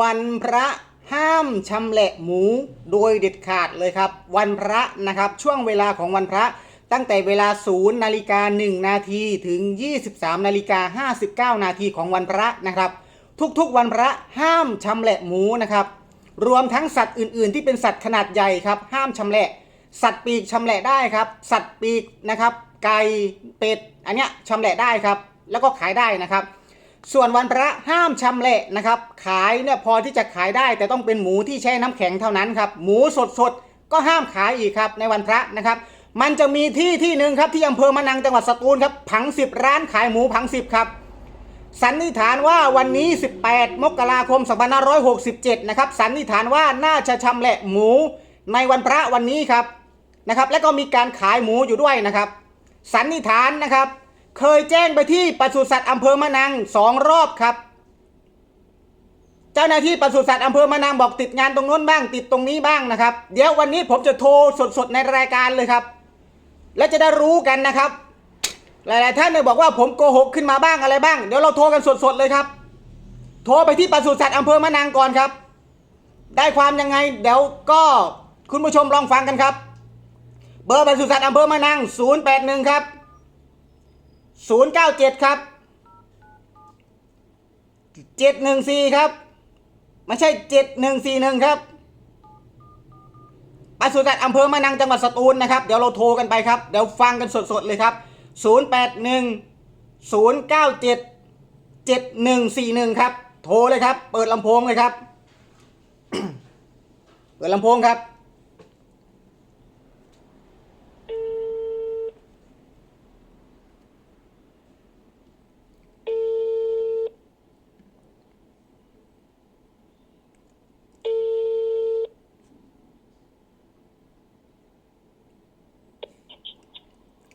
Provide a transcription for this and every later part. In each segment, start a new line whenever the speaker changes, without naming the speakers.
วันพระห้ามชำแหละหมูโดยเด็ดขาดเลยครับ วันพระนะครับช่วงเวลาของวันพระตั้งแต่เวลา 0 นาฬิกา 1 นาทีถึง 23 นาฬิกา 59 นาทีของวันพระนะครับ ทุกๆวันพระห้ามชำแหละหมูนะครับ รวมทั้งสัตว์อื่นๆ ที่เป็นสัตว์ขนาดใหญ่ครับ ห้ามชำแหละ สัตว์ปีกชำแหละได้ครับ สัตว์ปีกนะครับ ไก่เป็ดอันเนี้ยชำแหละได้ครับ แล้วก็ขายได้นะครับ ส่วนวันพระห้ามชำแหละนะครับ ขายเนี่ยพอที่จะขายได้ แต่ต้องเป็นหมูที่แช่น้ำแข็งเท่านั้นครับ หมูสดๆก็ห้ามขายอีกครับในวันพระนะครับ มันจะมีที่ที่หนึ่งครับที่อำเภอมะนังจังหวัดสตูลครับผังสิบร้านขายหมูผังสิบครับสันนิษฐานว่าวันนี้ 18 มกราคม 2567 นะครับ สันนิษฐานว่าน่าจะชำแหละหมูในวันพระวันนี้ครับนะครับ และก็มีการขายหมูอยู่ด้วยนะครับ สันนิษฐานนะครับ เคยแจ้งไปที่ปศุสัตว์อำเภอมะนังสองรอบครับ เจ้าหน้าที่ปศุสัตว์อำเภอมะนังบอกติดงานตรงโน้นบ้าง ติดตรงนี้บ้างนะครับ เดี๋ยววันนี้ผมจะโทรสดๆในรายการเลยครับ และจะได้รู้กันนะครับ หลายๆท่านเนี่ยบอกว่าผมโกหกขึ้นมาบ้างอะไรบ้าง เดี๋ยวเราโทรกันสดๆเลยครับ โทรไปที่ปศุสัตว์อำเภอมะนังก่อนครับ ได้ความยังไง เดี๋ยวก็คุณผู้ชมลองฟังกันครับ เบอร์ปศุสัตว์อำเภอมะนัง081ครับ 097ครับ714ครับไม่ใช่7141ครับไปศุสัตว์อำเภอมะนังจังหวัดสตูลนะครับ เดี๋ยวเราโทรกันไปครับ เดี๋ยวฟังกันสดๆเลยครับ 081 097 7141 ครับ โทรเลยครับ เปิดลำโพงเลยครับ เปิดลำโพงครับ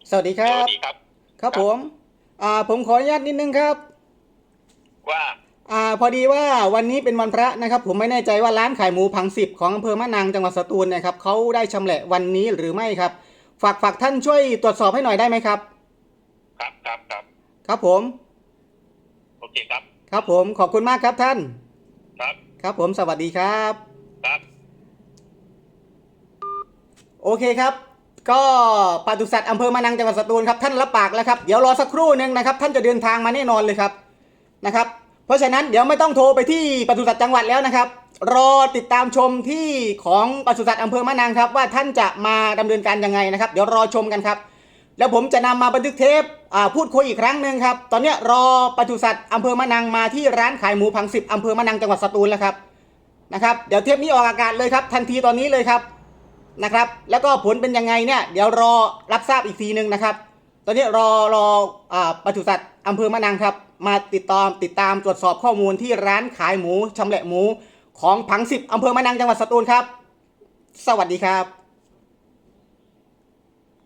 สวัสดีค
ส
รั
วั
บ
สดีครับ
ครับผม อ่า ผมขออนุญาตนิดนึงครับ
ว่า
อ่า พอดีว่าวันนี้เป็นวันพระนะครับ ผมไม่แน่ใจว่าร้านขายหมูพังสิบของอำเภอมะนังจังหวัดสตูลเนะครับเขาได้ชำแหละวันนี้หรือไม่ครับ ฝากฝากท่านช่วยตรวจสอบให้หน่อยได้ไหมครับ
ครับครับครับ
ครับผม
โอเคครับ
ครับผม ขอบคุณมากครับท่าน
ครับ
ครับผม สวัสดีครับ
ครับ
โอเคครับ ก็ปศุสัตว์อำเภอมะนังจังหวัดสตูลครับท่านรับปากแล้วครับเดี๋ยวรอสักครู่หนึ่งนะครับท่านจะเดินทางมาแน่นอนเลยครับนะครับเพราะฉะนั้นเดี๋ยวไม่ต้องโทรไปที่ปศุสัตว์จังหวัดแล้วนะครับ รอติดตามชมที่ของปศุสัตว์อำเภอมะนังครับ ว่าท่านจะมาดำเนินการยังไงนะครับ เดี๋ยวรอชมกันครับ แล้วผมจะนำมาบันทึกเทปพูดคุยอีกครั้งหนึ่งครับ ตอนนี้รอปศุสัตว์อำเภอมะนังมาที่ร้านขายหมูพังสิบอำเภอมะนังจังหวัดสตูลแล้วครับนะครับเดี๋ยวเทปนี้ออกอากาศเลยครับทันทีตอนนี้เลยครับ นะครับ แล้วก็ผลเป็นยังไงเนี่ยเดี๋ยวรอรับทราบอีกทีหนึ่งนะครับ ตอนนี้รอรอปศุสัตว์อำเภอมะนังครับ มาติดตามติดตามตรวจสอบข้อมูลที่ร้านขายหมูชำแหละหมู ของผังสิบอำเภอมะนังจังหวัดสตูลครับ สวัสดีครับ